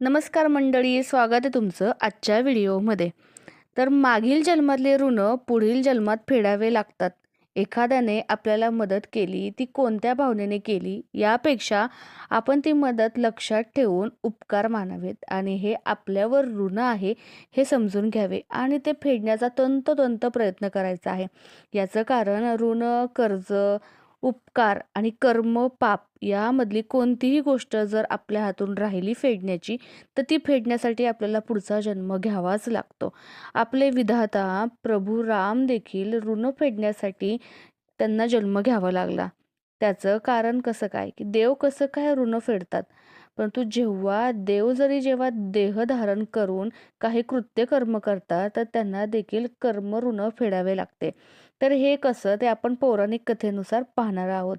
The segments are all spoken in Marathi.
नमस्कार मंडळी स्वागत आहे तुमचं आजच्या व्हिडिओमध्ये. तर मागील जन्मातले ऋण पुढील जन्मात फेडावे लागतात. एखाद्याने आपल्याला मदत केली ती कोणत्या भावनेने केली यापेक्षा आपण ती मदत लक्षात ठेवून उपकार मानावेत आणि हे आपल्यावर ऋण आहे हे समजून घ्यावे आणि ते फेडण्याचा तंतोतंत प्रयत्न करायचा आहे. याचं कारण ऋण कर्ज उपकार आणि कर्म पाप यामधली कोणतीही गोष्ट जर आपल्या हातून राहिली फेडण्याची तर ती फेडण्यासाठी आपल्याला पुढचा जन्म घ्यावाच लागतो. आपले विधाता प्रभू राम देखील ऋण फेडण्यासाठी त्यांना जन्म घ्यावा लागला. त्याचं कारण कसं काय? की देव कसं काय ऋण फेडतात? परंतु जेव्हा देव जरी जेव्हा देह धारण करून काही कृत्य कर्म करतात तर त्यांना देखील कर्म ऋण फेडावे लागते. तर हे कसं ते आपण पौराणिक कथेनुसार पाहणार आहोत.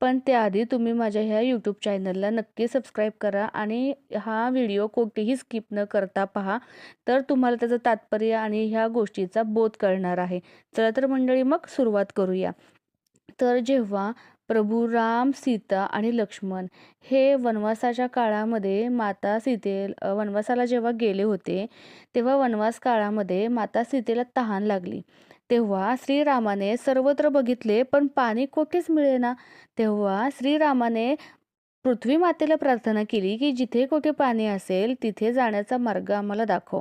पण त्याआधी तुम्ही माझ्या ह्या यूट्यूब चॅनलला नक्की सबस्क्राईब करा आणि हा व्हिडिओ कोठेही स्किप न करता पहा. तर तुम्हाला त्याचं तात्पर्य आणि ह्या गोष्टीचा बोध कळणार आहे. चला तर मंडळी मग सुरुवात करूया. तर जेव्हा प्रभू राम सीता आणि लक्ष्मण हे वनवासाच्या काळामध्ये माता सीते वनवासाला जेव्हा गेले होते तेव्हा वनवास काळामध्ये माता सीतेला तहान लागली. तेव्हा श्रीरामाने सर्वत्र बघितले पण पाणी कोठेच मिळेना. तेव्हा श्रीरामाने पृथ्वी मातेला प्रार्थना केली की जिथे कुठे पाणी असेल तिथे जाण्याचा मार्ग आम्हाला दाखव.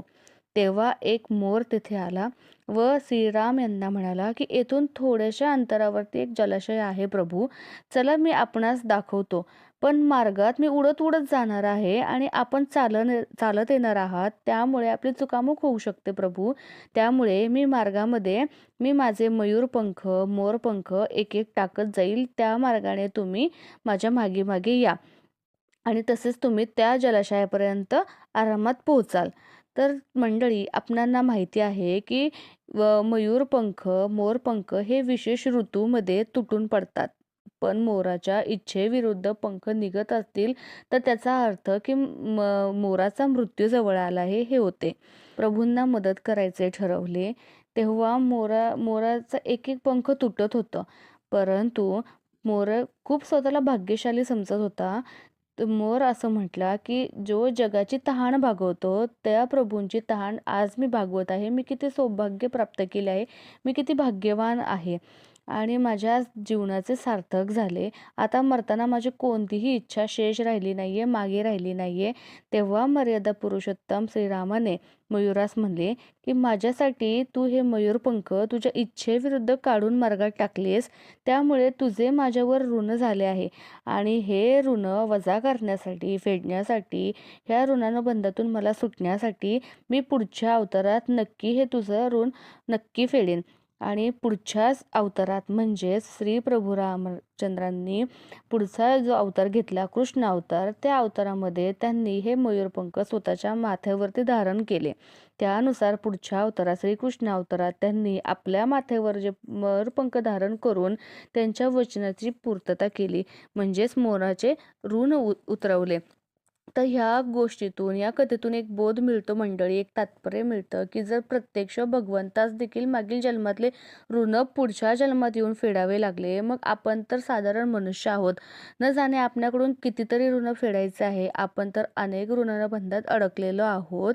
तेव्हा एक मोर तिथे आला व श्रीराम यांना म्हणाला की येथून थोड्याशा अंतरावरती एक जलाशय आहे प्रभू. चला मी आपणास दाखवतो. पण मार्गात मी उडत उडत जाणार आहे आणि आपण चालन चालत येणार आहात. त्यामुळे आपली चुकामुक होऊ शकते प्रभू. त्यामुळे मी मार्गामध्ये मी माझे मयूरपंख मोरपंख एक एक टाकत जाईल. त्या मार्गाने तुम्ही माझ्या मागे मागे या. आणि तसेच तुम्ही त्या जलाशयापर्यंत आरामात पोहोचाल. तर मंडळी आपणांना माहिती आहे की व मयूरपंख मोरपंख हे विशेष ऋतूमध्ये तुटून पडतात. पण मोराच्या इच्छेविरुद्ध पंख निघत असतील तर त्याचा अर्थ की म मोराचा मृत्यू जवळ आला आहे हे होते. प्रभूंना मदत करायचे ठरवले तेव्हा मोरा मोराचा एक एक पंख तुटत होतं. परंतु मोर खूप स्वतःला भाग्यशाली समजत होता. मोर असं म्हटला की जो जगाची तहान भागवतो त्या प्रभूंची तहान आज मी भागवत आहे. मी किती सौभाग्य प्राप्त केले आहे. मी किती भाग्यवान आहे. आणि माझ्या जीवनाचे सार्थक झाले. आता मरताना माझी कोणतीही इच्छा शेष राहिली नाही आहे मागे राहिली नाही आहे तेव्हा मर्यादा पुरुषोत्तम श्रीरामाने मयुरास म्हणले की माझ्यासाठी तू हे मयूरपंख तुझ्या इच्छेविरुद्ध काढून मार्गात टाकलेस. त्यामुळे तुझे माझ्यावर ऋण झाले आहे. आणि हे ऋण वजा करण्यासाठी फेडण्यासाठी ह्या ऋणानुबंधातून मला सुटण्यासाठी मी पुढच्या अवतारात नक्की हे तुझं ऋण नक्की फेडेन. आणि पुढच्याच अवतारात म्हणजेच श्री प्रभू रामचंद्रांनी पुढचा जो अवतार घेतला कृष्ण अवतार त्या अवतारामध्ये त्यांनी हे मयूरपंख स्वतःच्या माथ्यावरती धारण केले. त्यानुसार पुढच्या अवतारात श्रीकृष्ण अवतारात त्यांनी आपल्या माथ्यावर जे मयूरपंख धारण करून त्यांच्या वचनाची पूर्तता केली म्हणजेच मोराचे ऋण उतरवले. तर ह्या गोष्टीतून या कथेतून एक बोध मिळतो मंडळी एक तात्पर्य मिळतं की जर प्रत्यक्ष भगवंतास देखील मागील जन्मातले ऋण पुढच्या जन्मात येऊन फेडावे लागले मग आपण तर साधारण मनुष्य आहोत. न जाणे आपल्याकडून कितीतरी ऋण फेडायचे आहे आपण तर अनेक ऋणबंधात अडकलेलो आहोत.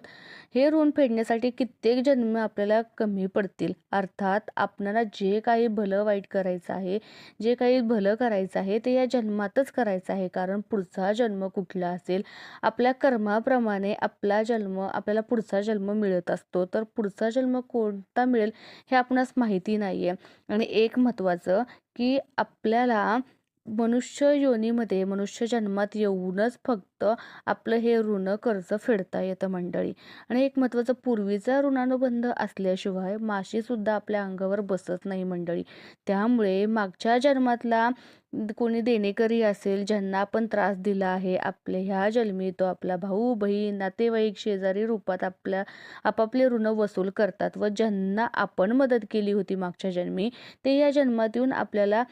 हे ऋण फेडण्यासाठी कित्येक जन्म आपल्याला कमी पडतील. अर्थात आपल्याला जे काही भलं वाईट करायचं आहे जे काही भलं करायचं आहे ते या जन्मातच करायचं आहे कारण पुढचा जन्म कुठला असेल? आपल्या कर्माप्रमाणे आपला जन्म आपल्याला पुढचा जन्म मिळत असतो. तर पुढचा जन्म कोणता मिळेल हे आपणास माहिती नाही आहे आणि एक महत्त्वाचं की आपल्याला मनुष्य योनीमध्ये मनुष्य जन्मात येऊनच फक्त आपलं हे ऋण कर्ज फेडता येतं मंडळी. आणि एक महत्त्वाचं पूर्वीचा ऋणानुबंध असल्याशिवाय माशीसुद्धा आपल्या अंगावर बसत नाही मंडळी. त्यामुळे मागच्या जन्मातला कोणी देणेकरी असेल ज्यांना आपण त्रास दिला आहे आपले ह्या जन्मी तो आपला भाऊ बहीण नातेवाईक शेजारी रूपात आपल्या आपापले ऋण वसूल करतात व ज्यांना आपण मदत केली होती मागच्या जन्मी ते या जन्मात येऊन आपल्याला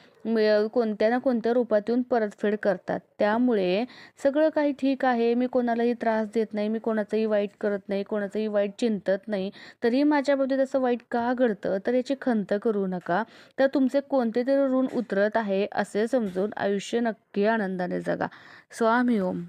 कोणत्या ना कोणत्या रूपात येऊन परतफेड करतात. त्यामुळे सगळं काही ठीक आहे मी कोणालाही त्रास देत नाही मी कोणाचंही वाईट करत नाही कोणाचंही वाईट चिंतत नाही तरी माझ्याबाबतीत असं वाईट का घडतं? तर याची खंत करू नका. तर तुमचे कोणते तरी ऋण उतरत आहे असे समजून आयुष्य नक्की आनंदाने जगा. स्वामी ओम.